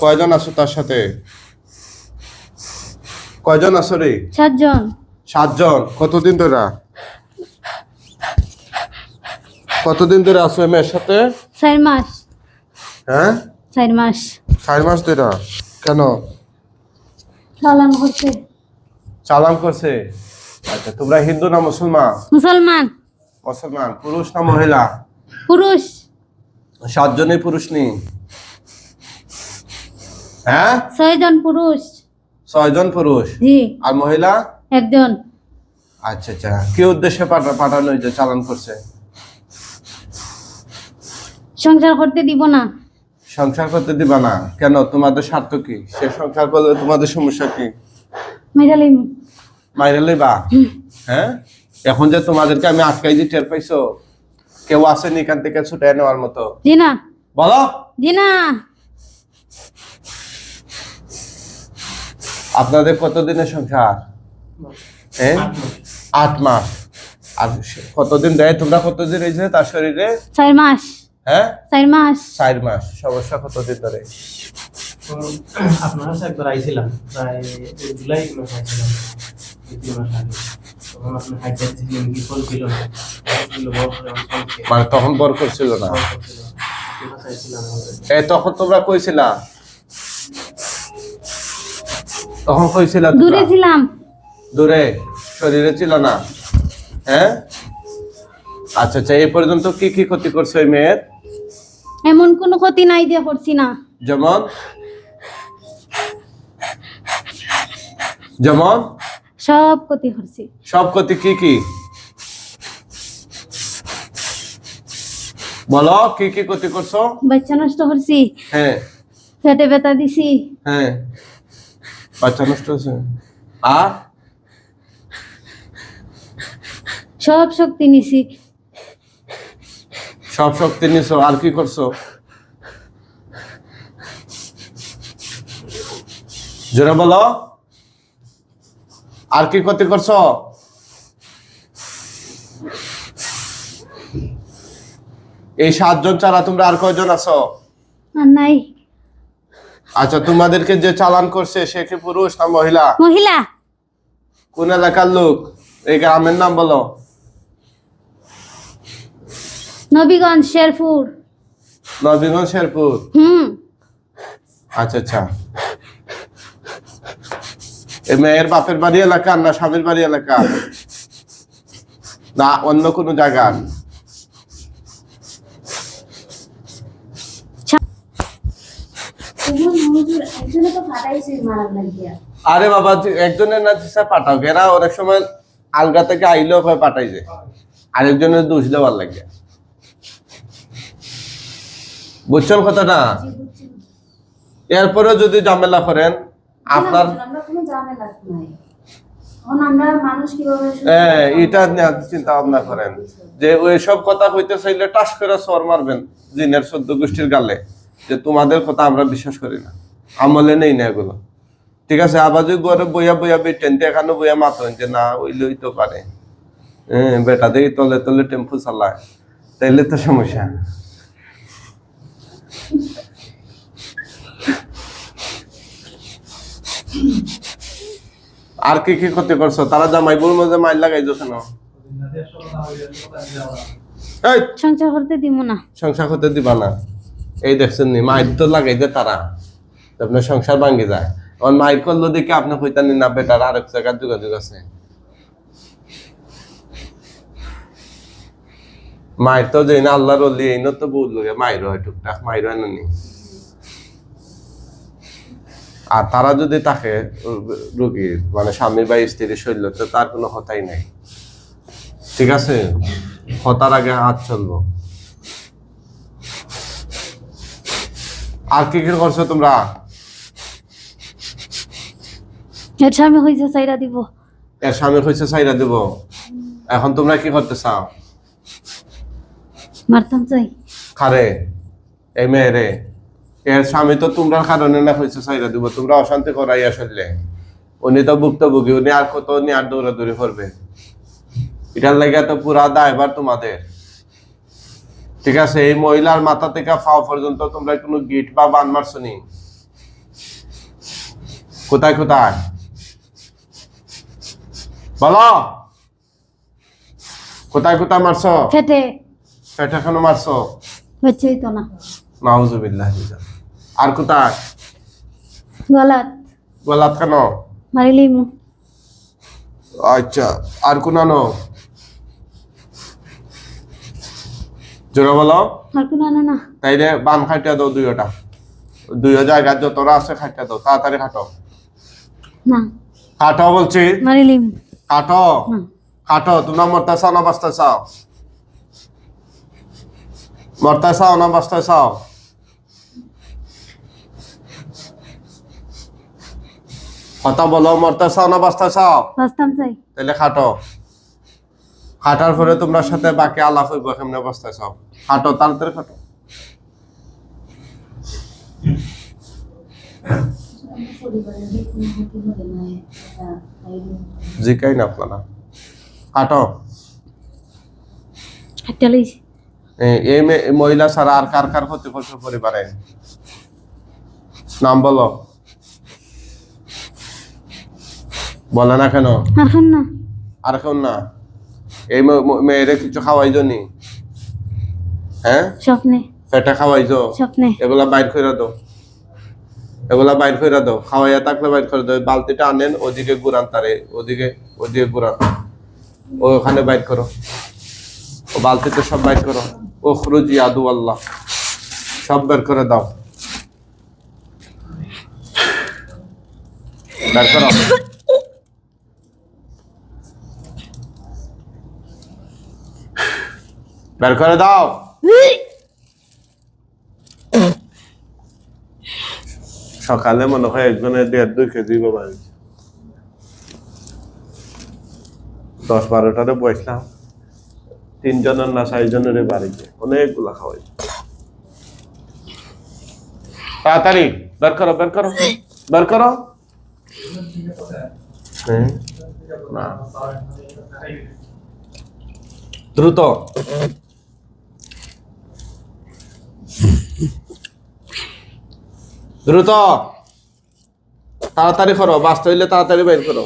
কয়জন আছো তার সাথে? কয়জন আছো রে? সাতজন। সাতজন। কতদিন ধরে? কতদিন ধরে আছো এই মেয়ের সাথে? চার মাস। হ্যাঁ? চার মাস। চার মাস ধরে? কেন? চালান করছে। চালান করছে? আচ্ছা তোমরা হিন্দু না মুসলমান? মুসলমান। মুসলমান। পুরুষ না মহিলা? পুরুষ। সাতজনই পুরুষ নেই হ্যাঁ? ছয়জন পুরুষ। ছয়জন পুরুষ? জি। আর মহিলা? একজন। আচ্ছা আচ্ছা। কি উদ্দেশ্যে পাঠানো হয়েছে চালান করছে? সংসার করতে দিব না। সংসার করতে দিবা না। কেন? তোমাদের স্বার্থ কি? সে সংসার করলে তোমাদের সমস্যা কি? মেজালিম মাইরে লইবা? হ্যাঁ? এখন যে তোমাদেরকে আমি আটকাই দিয়ে টের পাইছো কেউ আসেনি এখান থেকে ছুটে নেওয়ার মতো। জি না বলো। জি না আপনাদের কতদিনের সংসার? হ্যাঁ? আট মাস। আর সে- কতদিন দেয়? তোমরা কতদিন রয়েছে তার শরীরে? চার মাস। হ্যাঁ? চার মাস। চার মাস। সমস্যা কতদিন ধরে? আপনার কাছে একবার আইছিলাম। প্রায় জুলাই মাসে আইছিলাম। দুই মাস আগে। তখন আপনি হাইট ছিলেন কি ফল ছিল না। ছিল বড় করে আমার ফল খেয়ে মানে তখন বর করছিল না তখন তোমরা কইছিলা তখন তোমরা? দূরে ছিলাম। দূরে শরীরে ছিল না। হ্যাঁ? আচ্ছা আচ্ছা এই পর্যন্ত কি কি ক্ষতি করছে ওই মেয়ের? এমন কোনো ক্ষতি নাই দিয়ে করছি না। যেমন? যেমন? সব ক্ষতি করছি। সব ক্ষতি কি কি? বলো কি কি ক্ষতি করছ? বাচ্চা নষ্ট করছি। হ্যাঁ। পেটে ব্যথা দিছি। হ্যাঁ। বাচ্চা নষ্ট হয়েছে। আর? সব শক্তি নিছি। সব শক্তি নিছো আর কি করছ? জোরে বলো। আর কি ক্ষতি করছ? এই সাতজন ছাড়া তোমরা আর কয়জন আছো? নাই। আচ্ছা তোমাদেরকে যে চালান করছে সে কি পুরুষ না মহিলা? মহিলা। কোন এলাকার লোক? এই গ্রামের নাম বলো। নবীগঞ্জ শেরপুর। নবীগঞ্জ শেরপুর? হুম। আচ্ছা আচ্ছা। এই মেয়ের বাপের বাড়ি এলাকা না স্বামীর বাড়ি এলাকা? না অন্য কোনো জায়গা? আরে বাবা একজনের না দিশা পাঠাও। এরা অনেক সময় আলগা থেকে আইলেও হয় পাঠাই যায় আরেকজনের দোষ দেওয়ার লাগে। বুঝছেন কথাটা? এরপরেও যদি ঝামেলা করেন, আপনার আমলে নেই না এগুলো। ঠিক আছে আবার যদি ঘরে বইয়া বইয়া বেটেন এখানে বইয়া মাতেন যে না ওই লই তো পারে। হ্যাঁ বেটা দেখি তলে তলে টেম্পু চালায়। তাইলে তো সমস্যা। আর কি কি ক্ষতি করছ? তারা জামাইবুর মধ্যে মাইল লাগাইছো কেন? সংসার করতে দিব না। সংসার করতে দিবা না। এই দেখছেন নি মাইর তো লাগাই দে তারা। আপনার সংসার ভাঙ্গে যায়। মাইর করল দেখে আপনি না বেটার আরেক জায়গার যোগাযোগ আছে মায়ের তো যেই না আল্লাহর অলি এই না তো বল লগে মায়ের হয় টুকটাক মায়ের হয় না আর তারা যদি তাকে রুগীর মানে স্বামী বা স্ত্রীর শৈল তো তার কোনো হতাই নাই ঠিক আছে হতার আগে হাত চলবো আর কি কি করছ তোমরা এর স্বামী হয়েছে চাইরা দিব। এর স্বামী হয়েছে চাইরা দেব। এখন তোমরা কি করতে চাও? মারতাম চাই। খারে এই মেয়েরে? এর স্বামী তো তোমরা কারণে না হয়েছে চাইরা দিব। তোমরা অশান্তি করাই আসলে উনি তো ভুক্তভোগী উনি আর কত উনি আর দৌড়াদৌড়ি করবে। এটার লাগে তো পুরা দায়বার তোমাদের। ঠিক আছে এই মহিলার মাথা থেকে পাও পর্যন্ত তোমরা কোনো গিট বা বান মারছো নি? কোথায় কোথায়? বলো। কোথায় কোথায় মারছো? ফেটে। পেটে কেন মারছো? হচ্ছেই তো না। নাউজুবিল্লাহ। আর কোথায়? গলাত। গলাত কেন? মারিলিমু আচ্ছা আর কোনানো? জোরে বলো। আর কোনো আনো না। তাইলে বান খাইটা দাও দুইটা। দুইও জায়গা যতটা আছে খাইটা দাও তাড়াতাড়ি খাটো। না। কাটো বলছি। মারিলিমু কাটো। কাটো তোমরা মরতে চাও না বাঁচতে চাও? মরতে চাও না বাঁচতে চাও? কথা বলো মরতে চাও না বাঁচতে চাও? তাহলে খাটো খাটার পরে তোমরা সাথে বাকি আলাপ হইব কেমনে বসতে চাও? খাটো তাড়াতাড়ি খাটো পরিবারের যে কোনো ক্ষতি হবে না এটা আইডিয়া জিকাই না আপনারা হাঁটতে লইছি এই মহিলা ছাড়া আর কার কার ক্ষতি করছে পরিবারে? নাম বলো। বলে না কেন? আর কেউ না। এই মেয়েরে কিছু খাওয়াইছো নি? হ্যাঁ? স্বপ্নে। পেটে খাওয়াইছো স্বপ্নে। এগুলা বাইর করে দাও। এগুলা বাইর করে দাও, খাওয়াইয়া থাকলে বাইর করে দাও বালতিটা আনেন, ওদিকে ঘুরান তারে, ওদিকে ওদিকে ও ওখানে বাইর করো। ও বালতিতে সব বাইর করো। ও খুরুজি আদু আল্লাহ। সব বের করে দাও। বের করো। বের করে দাও। সকালে মনে হয় একজনের দেড়, দুই কেজি বাবা দশ বারোটারে বসলাম। তিনজনের না চারজনের বাড়িতে। অনেকগুলা খাওয়াই। তাড়াতাড়ি, বের করো বের করো। বের করো। হ্যাঁ? না। দ্রুত। দ্রুত। তাড়াতাড়ি করো বাঁচতে হইলে তাড়াতাড়ি বের করো।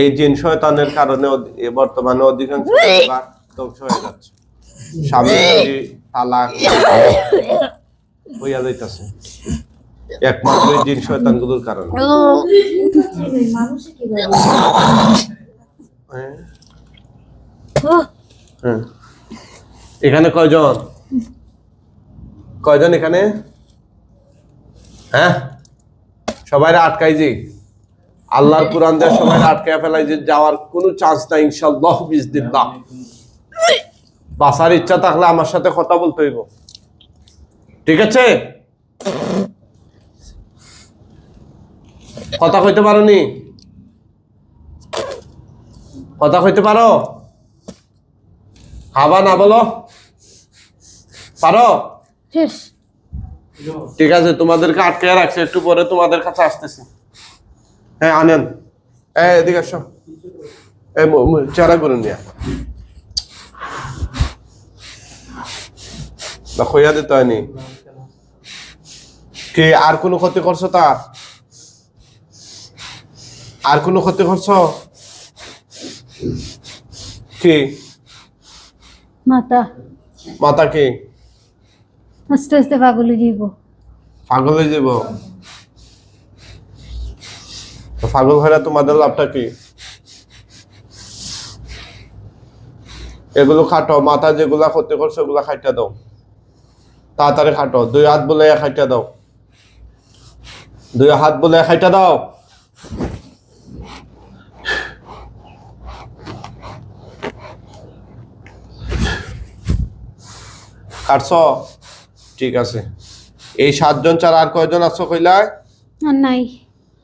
এই জিন শয়তানের কারণে বর্তমানে অধিকাংশ ধ্বংস হয়ে যাচ্ছে। স্বামী তালাক হইয়া যাইতেছে। একমাত্র এই জিন শয়তানগুলোর কারণে। হ্যাঁ। এখানে কয়জন? কয়জন এখানে? হ্যাঁ? সবাই আটকাই যে আল্লাহর কোরআন দিয়ে সবাই আটকায় ফেলাই যে যাওয়ার কোনো চান্স নাই ইনশাল্লাহ বিজদিল্লাহ বাসার ইচ্ছা থাকলে আমার সাথে কথা বলতে হইব। ঠিক আছে? কথা কইতে পারো নি কথা কইতে পারো? হাবা না বলো? পারো? ঠিক আছে তোমাদেরকে আটকে রাখছে একটু পরে তোমাদের কাছে আসতেছি। হ্যাঁ আনেন। এই এদিকে আসো। চেহারা করে নিয়ে খইয়া দিতে হয়নি। কি আর কোনো ক্ষতি করছ তার আর কোনো ক্ষতি করছ? কি? মাতা। মাতা কি? আস্তে আস্তে পাগল হয়ে যাইব পাগল হয়ে যাব তো পাগল হয়ে তোমাদের লাভটা কি? এগুলো খাটো মাথা যেগুলা ক্ষতি করছে ওগুলা খাইটা দাও। তাড়াতাড়ি খাটো দুই হাত বলে খাইটা দাও। দুই হাত বলে খাইটা দাও। কাটছ ঠিক আছে। এই সাতজন ছাড়া আর কয়জন আছো কইলায় নাই।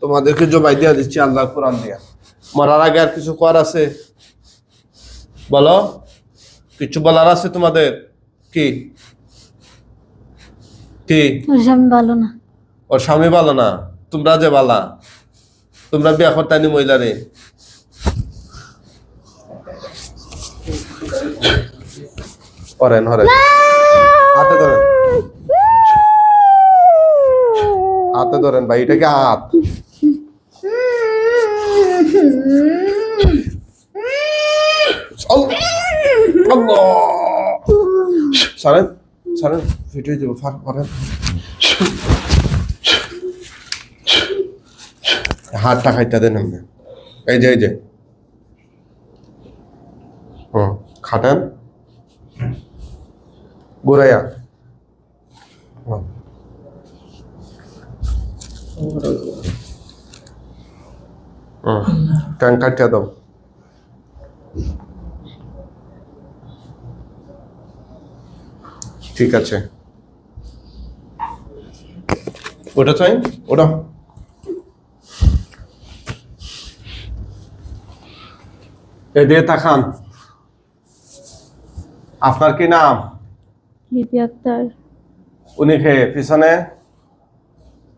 তোমাদেরকে জবাই দিয়া দিচ্ছি আল্লাহ কোরআন দিয়া। মরার আগে আর কিছু কর আছে? বলো। কিছু বলার আছে তোমাদের? কি? কি? ওর স্বামী ভালো না। ওর স্বামী ভালো না? তোমরা যে বালা তোমরা বিয়া করতানি মহিলারে। করেন হরেন হাতে ধরেন। হাতে ধরেন ভাই এটা কি হাত সারেন সারেন ফিটে যাব ফার করেন হাতটা খাইতে দেন এই যে এই যে। হুম, খাটেন। হুম ট্যাঙ্ক কাটিয়ে দাও ঠিক আছে ওটা চাই ওটা এদিকে তাকান আপনার কি নাম আক্তার উনি খে পিছনে?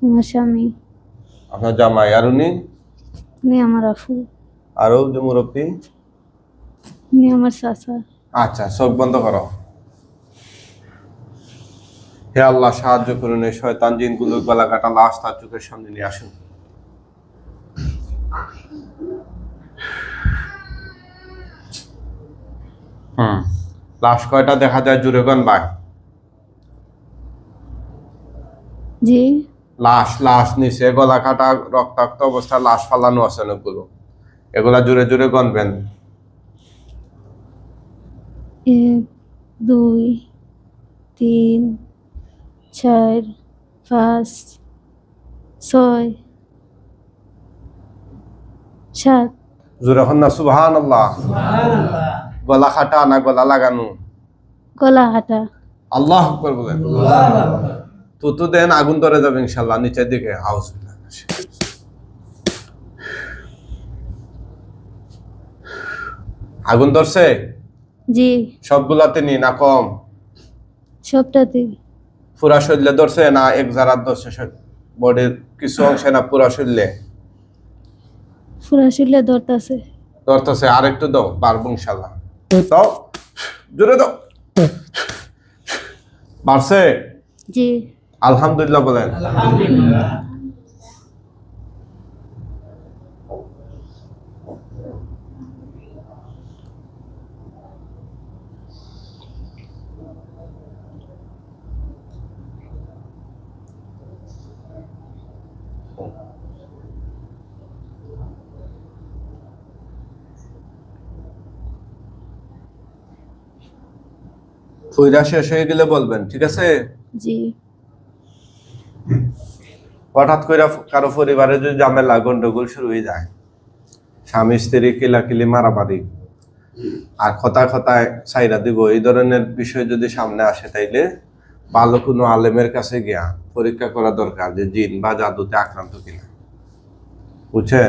আমার স্বামী। আপনার জামাই আর উনি? উনি আমার আফু। যে মুরব্বী? উনি আমার চাচা। আচ্ছা চোখ বন্ধ করো। হে আল্লাহ সাহায্য করুন এই শয়তান জিনগুলো গলা কাটা লাশ তার চোখের সামনে নিয়ে আসুন। হুম লাশ কয়টা দেখা যায় জুড়ে জুড়েগন বাই জি। লাশ লাশ নিচে গলা কাটা রক্তাক্ত অবস্থায় লাশ ফালানো আছে অনেকগুলো। এগুলা জুড়ে জুড়ে গনবেন এক দুই তিন চার পাঁচ ছয় সাত। জুড়ে হন না সুবহান আল্লাহ গলা খাটা না গলা লাগানো? গলা হাঁটা। আল্লাহ আকবার বলেন। তো তো দেন আগুন ধরে যাবে ইনশাল্লাহ নিচের দিকে হাউস আগুন ধরছে? জি। সবগুলাতে নি না কম? সবটাতে। পুরা শরীরে ধরছে না এক জারাত ধরছে বডির কিছু অংশে না পুরা শরীরে? ফুরা শিলে ধরতাছে। ধরতেছে আর একটু দাও পারব ইনশাল্লাহ। দাও জোরে দাও। বাড়ছে? জি। আলহামদুলিল্লাহ বলেন। ফুইরা শেষ হয়ে গেলে বলবেন ঠিক আছে? জি। হঠাৎ করে কারও পরিবারে যদি ঝামেলা, গন্ডগোল শুরু হয়ে যায়, স্বামী স্ত্রী কিলাকিলি, মারামারি, আর কথায় খতায় সাইরা দিব, এই ধরনের বিষয় যদি সামনে আসে তাইলে ভালো কোনো আলেমের কাছে গিয়া পরীক্ষা করা দরকার যে জিন বা জাদুতে আক্রান্ত কিনা। বুঝছে?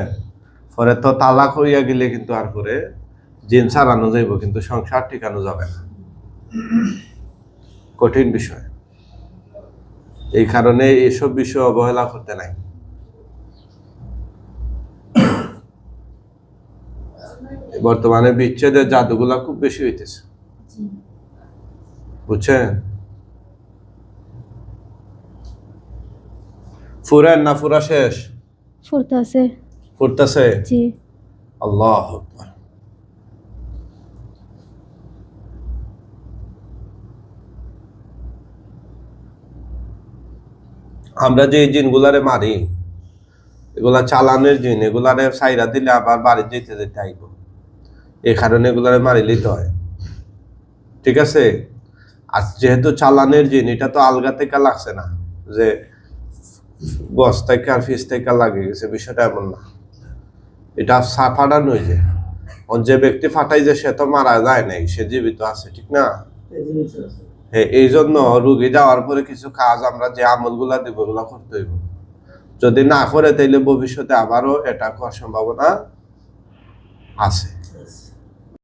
পরে তো তালাক হইয়া গেলে কিন্তু আর করে জিন সারানো যাইব, কিন্তু সংসার টিকানো যাবে না। কঠিন বিষয়। এই কারণে এসব বিষয় অবহেলা করতে নাই। বর্তমানে বিচ্ছেদের জাদুগুলা খুব বেশি হইতেছে। বুঝছেন? ফুরেন না ফুরা শেষ? ফুরতাছে। ফুরতেছে? জি। আল্লাহ আকবার। আমরা যে জিনগুলারে মারি, এগুলা চালানের জিন, এগুলারে সাইরা দিলে আবার বাড়ি যেতে যেতে আইব। এই কারণে এগুলারে মারিলেই তো হয়। ঠিক আছে? আর যেহেতু চালানের জিন, এটা তো আলগা থেকে লাগছে না, যে গছ থেকে আর ফিস থেকে লাগে গেছে, বিষয়টা এমন না। এটা ফাটানো যে যে ব্যক্তি ফাটাই যে সে তো মারা যায় নাই, সে জীবিত আছে, ঠিক না? এই জন্য রুগী যাওয়ার পরে কিছু কাজ আমরা যে আমলগুলা দিব, ওগুলা করতে হইব। যদি না করে, তাইলে ভবিষ্যতে আবারও এটা করার সম্ভাবনা আছে।